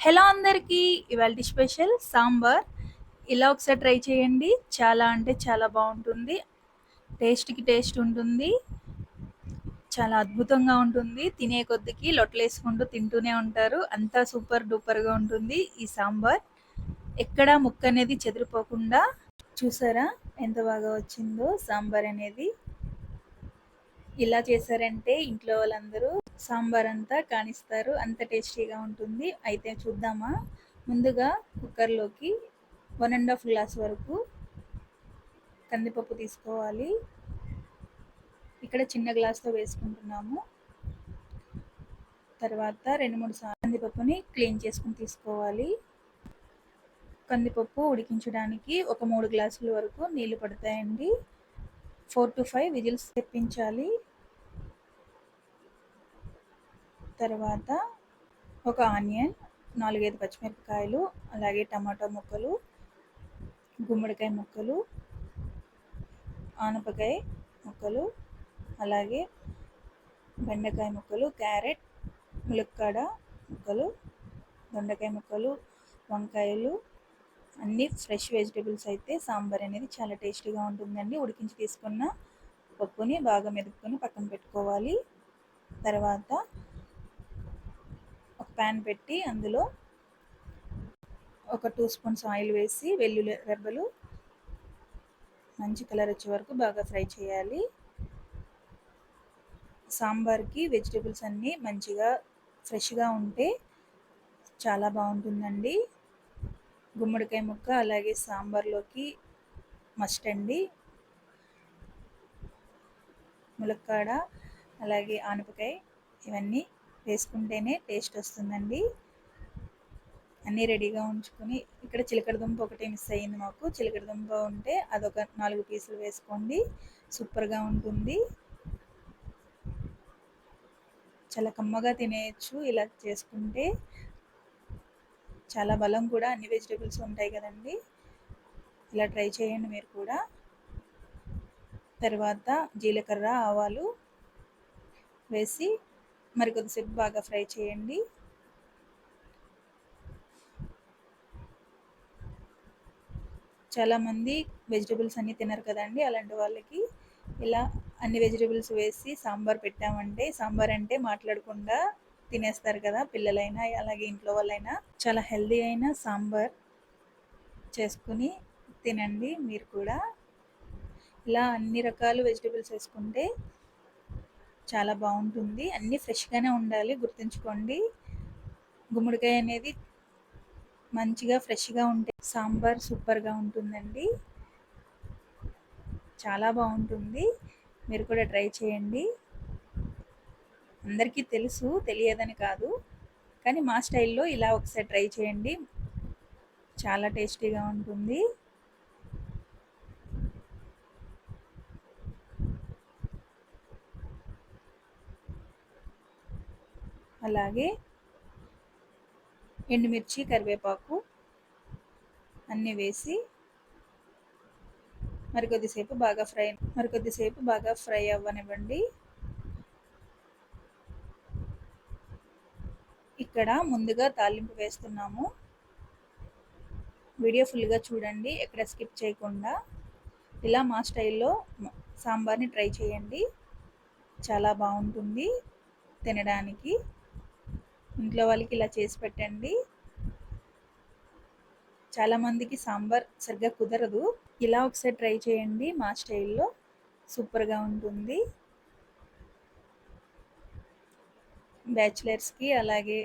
Hello అందరికీ ఇవాళ special sambar. ఇలా ఒకసారి ట్రై చేయండి. చాలా అంటే చాలా బాగుంటుంది. టేస్ట్కి టేస్ట్ ఉంటుంది. చాలా అద్భుతంగా ఉంటుంది. తినే కొద్దికి లొట్టలేసుకుంటూ తింటూనే ఉంటారు. అంతా సూపర్ డూపర్గా ఉంటుంది ఈ సాంబార్. ఎక్కడ ముక్క అనేది చెదిరిపోకుండా చూసారా? ఎంత బాగా వచ్చిందో సాంబార్ అనేది. ఇలా చేశారంటే ఇంట్లో వాళ్ళందరూ సాంబార్ అంతా కానిస్తారు. అంత టేస్టీగా ఉంటుంది. అయితే చూద్దామా? ముందుగా కుక్కర్లోకి వన్ అండ్ హాఫ్ గ్లాస్ వరకు కందిపప్పు తీసుకోవాలి. ఇక్కడ చిన్న గ్లాస్తో వేసుకుంటున్నాము. తర్వాత రెండు మూడు సార్లు కందిపప్పుని క్లీన్ చేసుకుని తీసుకోవాలి. కందిపప్పు ఉడికించడానికి ఒక మూడు గ్లాసుల వరకు నీళ్ళు పడతాయండి. ఫోర్ టు ఫైవ్ విజిల్స్ తెప్పించాలి. తర్వాత ఒక ఆనియన్ నాలుగైదు పచ్చిమిరపకాయలు అలాగే టమాటా ముక్కలు గుమ్మడికాయ ముక్కలు ఆనపకాయ ముక్కలు అలాగే బెండకాయ ముక్కలు క్యారెట్ ములక్కాడ ముక్కలు దొండకాయ ముక్కలు వంకాయలు అన్నీ ఫ్రెష్ వెజిటేబుల్స్ అయితే సాంబార్ అనేది చాలా టేస్టీగా ఉంటుందండి. ఉడికించి తీసుకున్న పప్పుని బాగా మెదుపుకొని పక్కన పెట్టుకోవాలి. తర్వాత ప్యాన్ పెట్టి అందులో ఒక టూ స్పూన్స్ ఆయిల్ వేసి వెల్లుల్లి రెబ్బలు మంచి కలర్ వచ్చే వరకు బాగా ఫ్రై చేయాలి. సాంబార్కి వెజిటేబుల్స్ అన్నీ మంచిగా ఫ్రెష్గా ఉంటే చాలా బాగుంటుందండి. గుమ్మడికాయ ముక్క అలాగే సాంబార్లోకి మస్ట్ అండి. ములక్కాడ అలాగే ఆనపకాయ ఇవన్నీ వేసుకుంటేనే టేస్ట్ వస్తుందండి. అన్నీ రెడీగా ఉంచుకొని ఇక్కడ చిలకడ దుంప ఒకటే మిస్ అయ్యింది మాకు. చిలకడ దుంప ఉంటే అదొక నాలుగు పీసులు వేసుకోండి. సూపర్గా ఉంటుంది. చాలా కమ్మగా తినేయచ్చు ఇలా చేసుకుంటే. చాలా బలం కూడా అన్ని వెజిటేబుల్స్ ఉంటాయి కదండి. ఇలా ట్రై చేయండి మీరు కూడా. తర్వాత జీలకర్ర ఆవాలు వేసి మరి కొద్దిసేపు బాగా ఫ్రై చేయండి. చాలామంది వెజిటేబుల్స్ అన్నీ తినరు కదండి అలాంటి వాళ్ళకి ఇలా అన్ని వెజిటేబుల్స్ వేసి సాంబార్ పెట్టామంటే సాంబార్ అంటే మాట్లాడకుండా తినేస్తారు కదా పిల్లలైనా అలాగే ఇంట్లో వాళ్ళైనా. చాలా హెల్దీ అయిన సాంబార్ చేసుకుని తినండి మీరు కూడా. ఇలా అన్ని రకాల వెజిటేబుల్స్ వేసుకుంటే చాలా బాగుంటుంది. అన్నీ ఫ్రెష్గానే ఉండాలి. గుర్తుంచుకోండి. గుమ్మడికాయ అనేది మంచిగా ఫ్రెష్గా ఉంటే సాంబార్ సూపర్గా ఉంటుందండి. చాలా బాగుంటుంది. మీరు కూడా ట్రై చేయండి. అందరికీ తెలుసు తెలియదని కాదు. కానీ మా స్టైల్లో ఇలా ఒకసారి ట్రై చేయండి. చాలా టేస్టీగా ఉంటుంది. అలాగే ఎండుమిర్చి కరివేపాకు అన్నీ వేసి మరికొద్దిసేపు బాగా ఫ్రై మరికొద్దిసేపు బాగా ఫ్రై అవ్వనివ్వండి. ఇక్కడ ముందుగా తాలింపు వేస్తున్నాము. వీడియో ఫుల్గా చూడండి ఎక్కడ స్కిప్ చేయకుండా. ఇలా మా స్టైల్లో సాంబార్ని ట్రై చేయండి. చాలా బాగుంటుంది తినడానికి. ఇంట్లో వాళ్ళకి ఇలా చేసి పెట్టండి. చాలామందికి సాంబార్ సరిగ్గా కుదరదు. ఇలా ఒకసారి ట్రై చేయండి మా స్టైల్లో. సూపర్గా ఉంటుంది. బ్యాచిలర్స్కి అలాగే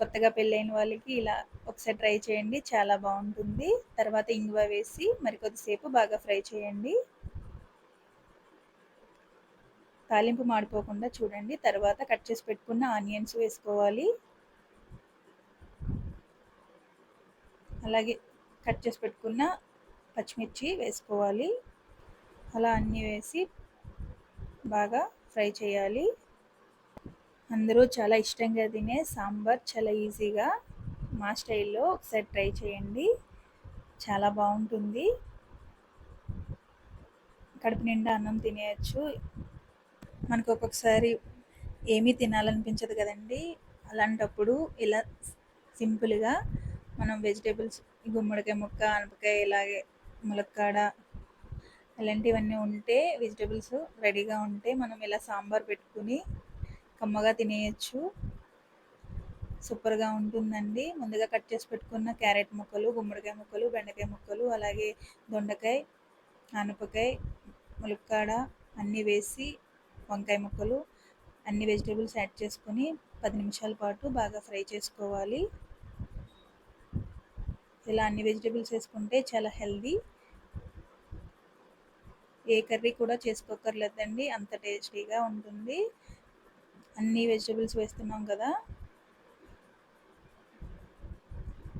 కొత్తగా పెళ్ళైన వాళ్ళకి ఇలా ఒకసారి ట్రై చేయండి. చాలా బాగుంటుంది. తర్వాత ఇంగువ వేసి మరి కొద్దిసేపు బాగా ఫ్రై చేయండి. తాలింపు మాడిపోకుండా చూడండి. తర్వాత కట్ చేసి పెట్టుకున్న ఆనియన్స్ వేసుకోవాలి. అలాగే కట్ చేసి పెట్టుకున్న పచ్చిమిర్చి వేసుకోవాలి. అలా అన్నీ వేసి బాగా ఫ్రై చేయాలి. అందరూ చాలా ఇష్టంగా తినే సాంబార్ చాలా ఈజీగా మా స్టైల్లో ఒకసారి ట్రై చేయండి. చాలా బాగుంటుంది. కడుపు నిండా అన్నం తినేయచ్చు. మనకు ఒక్కొక్కసారి ఏమీ తినాలనిపించదు కదండి. అలాంటప్పుడు ఇలా సింపుల్గా మనం వెజిటేబుల్స్ గుమ్మడికాయ ముక్క అనపకాయ ఇలాగే ములక్కాడ ఇలాంటివన్నీ ఉంటే వెజిటేబుల్స్ రెడీగా ఉంటే మనం ఇలా సాంబార్ పెట్టుకుని కమ్మగా తినేయచ్చు. సూపర్గా ఉంటుందండి. ముందుగా కట్ చేసి పెట్టుకున్న క్యారెట్ ముక్కలు గుమ్మడికాయ ముక్కలు బెండకాయ ముక్కలు అలాగే దొండకాయ ఆనపకాయ ములక్కాడ అన్నీ వేసి వంకాయ ముక్కలు అన్ని వెజిటేబుల్స్ యాడ్ చేసుకొని పది నిమిషాల పాటు బాగా ఫ్రై చేసుకోవాలి. ఇలా అన్ని వెజిటేబుల్స్ వేసుకుంటే చాలా హెల్దీ. ఏ కర్రీ కూడా చేసుకోకర్లేదండి అంత టేస్టీగా ఉంటుంది. అన్ని వెజిటేబుల్స్ వేస్తున్నాం కదా.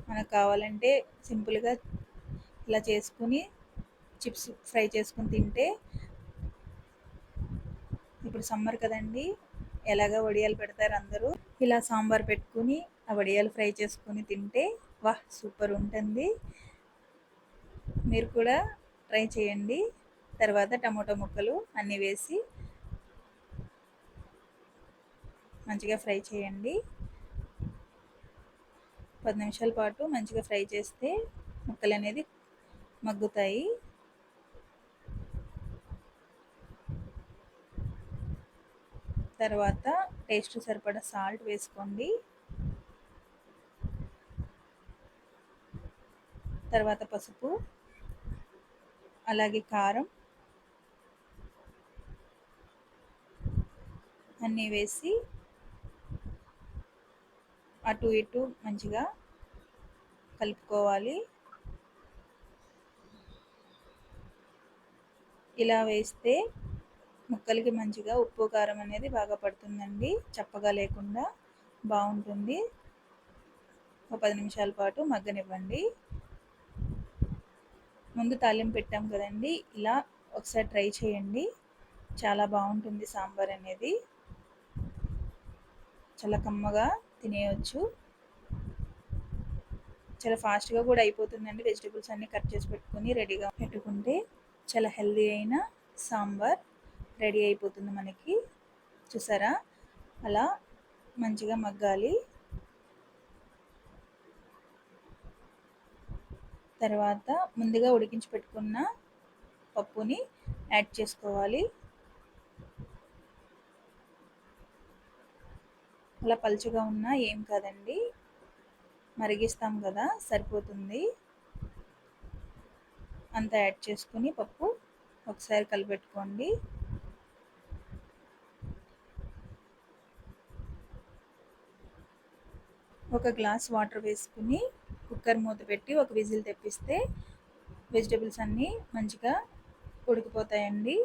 మనకు కావాలంటే సింపుల్గా ఇలా చేసుకుని చిప్స్ ఫ్రై చేసుకుని తింటే ఇప్పుడు సమ్మర్ కదండి. ఎలాగ వడియాలు పెడతారు అందరూ? ఇలా సాంబార్ పెట్టుకుని ఆ వడియాలు ఫ్రై చేసుకుని తింటే వాహ్ సూపర్ ఉంటుంది. మీరు కూడా ట్రై చేయండి. తర్వాత టమాటో ముక్కలు అన్నీ వేసి మంచిగా ఫ్రై చేయండి. పది నిమిషాల పాటు మంచిగా ఫ్రై చేస్తే ముక్కలు అనేది మగ్గుతాయి. తర్వాత టేస్ట్ సరిపడా సాల్ట్ వేసుకోండి. తర్వాత పసుపు అలాగే కారం అన్నీ వేసి అటు ఇటు మంచిగా కలుపుకోవాలి. ఇలా వేస్తే ముక్కలకి మంచిగా ఉప్పు కారం అనేది బాగా పడుతుందండి. చప్పగా లేకుండా బాగుంటుంది. ఒక పది నిమిషాల పాటు మగ్గనివ్వండి. ముందు తాలింపు పెట్టాం కదండి. ఇలా ఒకసారి ట్రై చేయండి. చాలా బాగుంటుంది సాంబార్ అనేది. చాలా కమ్మగా తినేయచ్చు. చాలా ఫాస్ట్గా కూడా అయిపోతుందండి. వెజిటేబుల్స్ అన్నీ కట్ చేసి పెట్టుకొని రెడీగా పెట్టుకుంటే చాలా హెల్దీ అయిన సాంబార్. రెడీ అయిపోతుంది మనకి. చూసారా? అలా మంచిగా మగ్గాలి. తర్వాత ముందుగా ఉడికించి పెట్టుకున్న పప్పుని యాడ్ చేసుకోవాలి. అలా పలుచగా ఉన్నా ఏం కాదండి. మరిగిస్తాం కదా సరిపోతుంది. అంత యాడ్ చేసుకుని పప్పు ఒకసారి కలిపెట్టుకోండి. ఒక గ్లాస్ వాటర్ వేసుకుని కుక్కర్ మూత పెట్టి ఒక విజిల్ తెప్పిస్తే వెజిటేబుల్స్ అన్నీ మంచిగా ఉడికిపోతాయండి.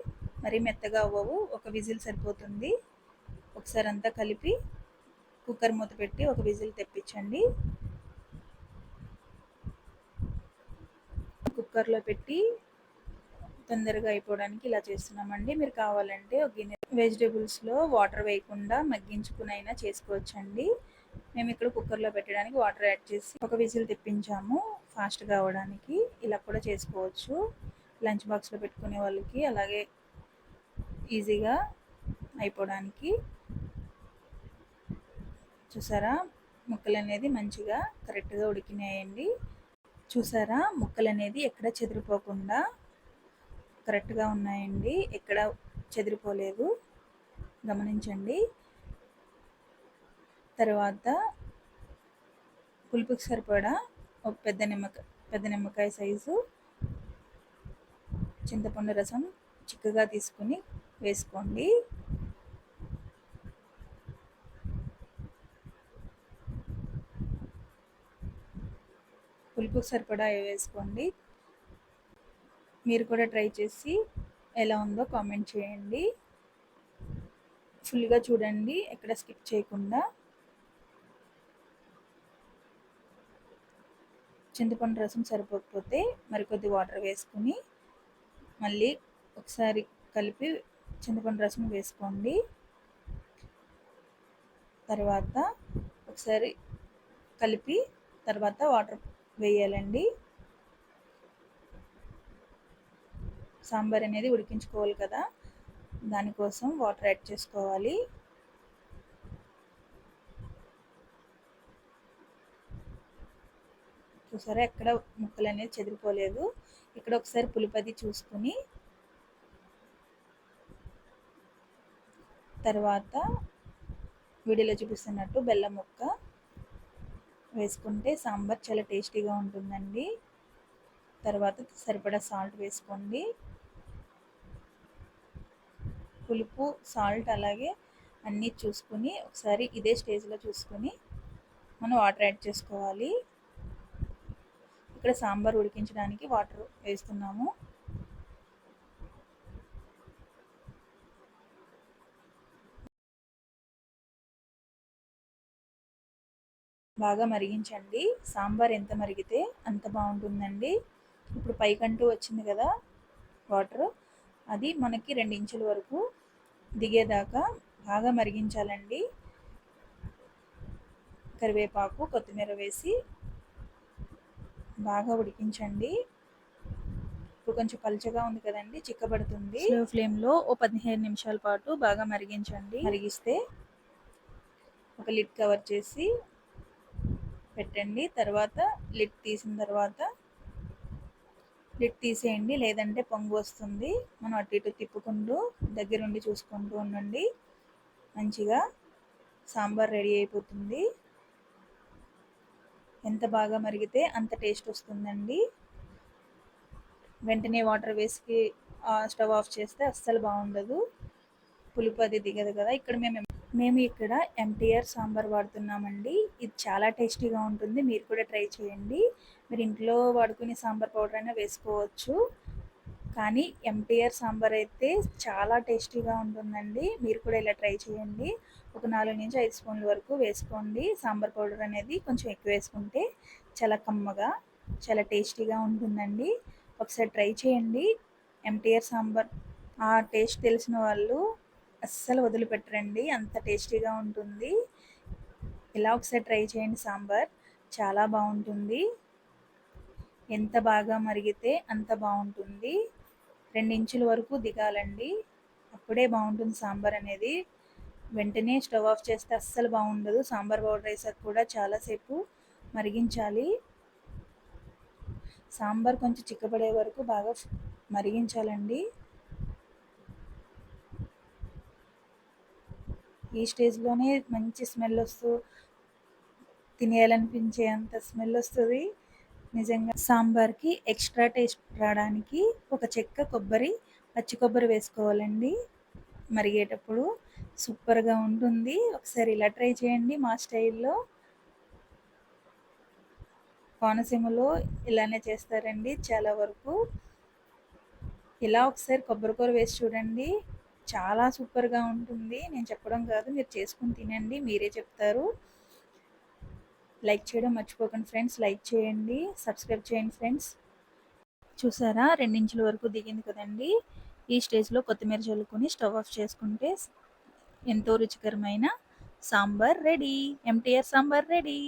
మరి మెత్తగా అవ్వవు ఒక విజిల్ సరిపోతుంది. ఒకసారి అంతా కలిపి కుక్కర్ మూత పెట్టి ఒక విజిల్ తెప్పించండి. కుక్కర్లో పెట్టి తొందరగా అయిపోవడానికి ఇలా చేస్తున్నామండి. మీరు కావాలంటే ఒక గిన్నె వెజిటేబుల్స్లో వాటర్ వేయకుండా మగ్గించుకునైనా చేసుకోవచ్చండి. మేము ఇక్కడ కుక్కర్లో పెట్టడానికి వాటర్ యాడ్ చేసి ఒక విజిల్ తెప్పించాము. ఫాస్ట్గా అవ్వడానికి. ఇలా కూడా చేసుకోవచ్చు. లంచ్ బాక్స్లో పెట్టుకునే వాళ్ళకి అలాగే ఈజీగా అయిపోవడానికి. చూసారా? ముక్కలు అనేది మంచిగా కరెక్ట్గా ఉడికినాయండి. చూసారా? ముక్కలు అనేది ఎక్కడ చెదిరిపోకుండా కరెక్ట్గా ఉన్నాయండి. ఎక్కడ చెదిరిపోలేదు. గమనించండి. తర్వాత పులుపుకి సరిపడా ఒక పెద్ద నిమ్మకాయ పెద్ద నిమ్మకాయ సైజు చింతపండు రసం చిక్కగా తీసుకుని వేసుకోండి. పులుపుకి సరిపడా వేసుకోండి. మీరు కూడా ట్రై చేసి ఎలా ఉందో కామెంట్ చేయండి. ఫుల్గా చూడండి ఎక్కడ స్కిప్ చేయకుండా. చింతపండు రసం సరిపోకపోతే మరికొద్ది వాటర్ వేసుకుని మళ్ళీ ఒకసారి కలిపి చింతపండు రసం వేసుకోండి. తర్వాత ఒకసారి కలిపి తర్వాత వాటర్ వేయాలండి. సాంబార్ అనేది ఉడికించుకోవాలి కదా. దానికోసం వాటర్ యాడ్ చేసుకోవాలి. చూసారా ఎక్కడ ముక్కలు అనేది చెదిరిపోలేదు. ఇక్కడ ఒకసారి పులిపది చూసుకుని తర్వాత వీడియోలో చూపిస్తున్నట్టు బెల్లం ముక్క వేసుకుంటే సాంబార్ చాలా టేస్టీగా ఉంటుందండి. తర్వాత సరిపడా సాల్ట్ వేసుకోండి. పులుపు సాల్ట్ అలాగే అన్నీ చూసుకుని ఒకసారి ఇదే స్టేజ్లో చూసుకొని మనం వాటర్ యాడ్ చేసుకోవాలి. ఇక్కడ సాంబార్ ఉడికించడానికి వాటర్ వేస్తున్నాము. బాగా మరిగించండి. సాంబార్ ఎంత మరిగితే అంత బాగుంటుందండి. ఇప్పుడు పైకంటూ వచ్చింది కదా వాటర్. అది మనకి రెండు ఇంచుల వరకు దిగేదాకా బాగా మరిగించాలండి. కరివేపాకు కొత్తిమీర వేసి బాగా ఉడికించండి. ఇప్పుడు కొంచెం పలుచగా ఉంది కదండి చిక్కబడుతుంది. స్లో ఫ్లేమ్లో ఓ పదిహేను నిమిషాల పాటు బాగా మరిగించండి. మరిగిస్తే ఒక లిడ్ కవర్ చేసి పెట్టండి. తర్వాత లిడ్ తీసిన తర్వాత లిడ్ తీసేయండి. లేదంటే పొంగు వస్తుంది. మనం అటు ఇటు తిప్పుకుంటూ దగ్గరుండి చూసుకుంటూ ఉండండి. మంచిగా సాంబార్ రెడీ అయిపోతుంది. ఎంత బాగా మరిగితే అంత టేస్ట్ వస్తుందండి. వెంటనే వాటర్ వేసి స్టవ్ ఆఫ్ చేస్తే అస్సలు బాగుండదు. పులుపు అది దిగదు కదా. ఇక్కడ మేము మేము ఇక్కడ ఎంటీఆర్ సాంబార్ వాడుతున్నామండి. ఇది చాలా టేస్టీగా ఉంటుంది. మీరు కూడా ట్రై చేయండి. మీరు ఇంట్లో వాడుకునే సాంబార్ పౌడర్ అయినా వేసుకోవచ్చు. కానీ ఎంటీఆర్ సాంబార్ అయితే చాలా టేస్టీగా ఉంటుందండి. మీరు కూడా ఇలా ట్రై చేయండి. ఒక నాలుగు నుంచి ఐదు స్పూన్ల వరకు వేసుకోండి. సాంబార్ పౌడర్ అనేది కొంచెం ఎక్కువ వేసుకుంటే చాలా కమ్మగా చాలా టేస్టీగా ఉంటుందండి. ఒకసారి ట్రై చేయండి. ఎంటీఆర్ సాంబార్ ఆ టేస్ట్ తెలిసిన వాళ్ళు అస్సలు వదిలిపెట్టరండి. అంత టేస్టీగా ఉంటుంది. ఇలా ఒకసారి ట్రై చేయండి సాంబార్. చాలా బాగుంటుంది. ఎంత బాగా మరిగితే అంత బాగుంటుంది. ఇంచుల వరకు దిగాలండి. అప్పుడే బాగుంటుంది సాంబార్ అనేది. వెంటనే స్టవ్ ఆఫ్ చేస్తే అస్సలు బాగుండదు. సాంబార్ పౌడర్ వేసాక కూడా చాలాసేపు మరిగించాలి. సాంబార్ కొంచెం చిక్కబడే వరకు బాగా మరిగించాలండి. ఈ స్టేజ్లోనే మంచి స్మెల్ వస్తూ తినేయాలనిపించే అంత స్మెల్ వస్తుంది. నిజంగా సాంబార్కి ఎక్స్ట్రా టేస్ట్ రావడానికి ఒక చెక్క కొబ్బరి పచ్చి కొబ్బరి వేసుకోవాలండి. మరిగేటప్పుడు సూపర్గా ఉంటుంది. ఒకసారి ఇలా ట్రై చేయండి మా స్టైల్లో. కోనసీమలో ఇలానే చేస్తారండి చాలా వరకు. ఇలా ఒకసారి కొబ్బరికూర వేసి చూడండి. చాలా సూపర్గా ఉంటుంది. నేను చెప్పడం కాదు మీరు చేసుకుని తినండి. మీరే చెప్తారు. లైక్ చేయడం మర్చిపోకండి ఫ్రెండ్స్. లైక్ చేయండి సబ్స్క్రైబ్ చేయండి ఫ్రెండ్స్. చూసారా? రెండించుల వరకు దిగింది కదండి. ఈ స్టేజ్లో కొత్తిమీర చల్లుకొని స్టవ్ ఆఫ్ చేసుకుంటే ఎంతో రుచికరమైన sambar ready. MTR sambar ready.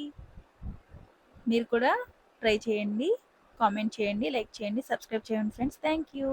మీరు కూడా ట్రై చేయండి కామెంట్ చేయండి లైక్ చేయండి సబ్స్క్రైబ్ చేయండి ఫ్రెండ్స్. Thank you.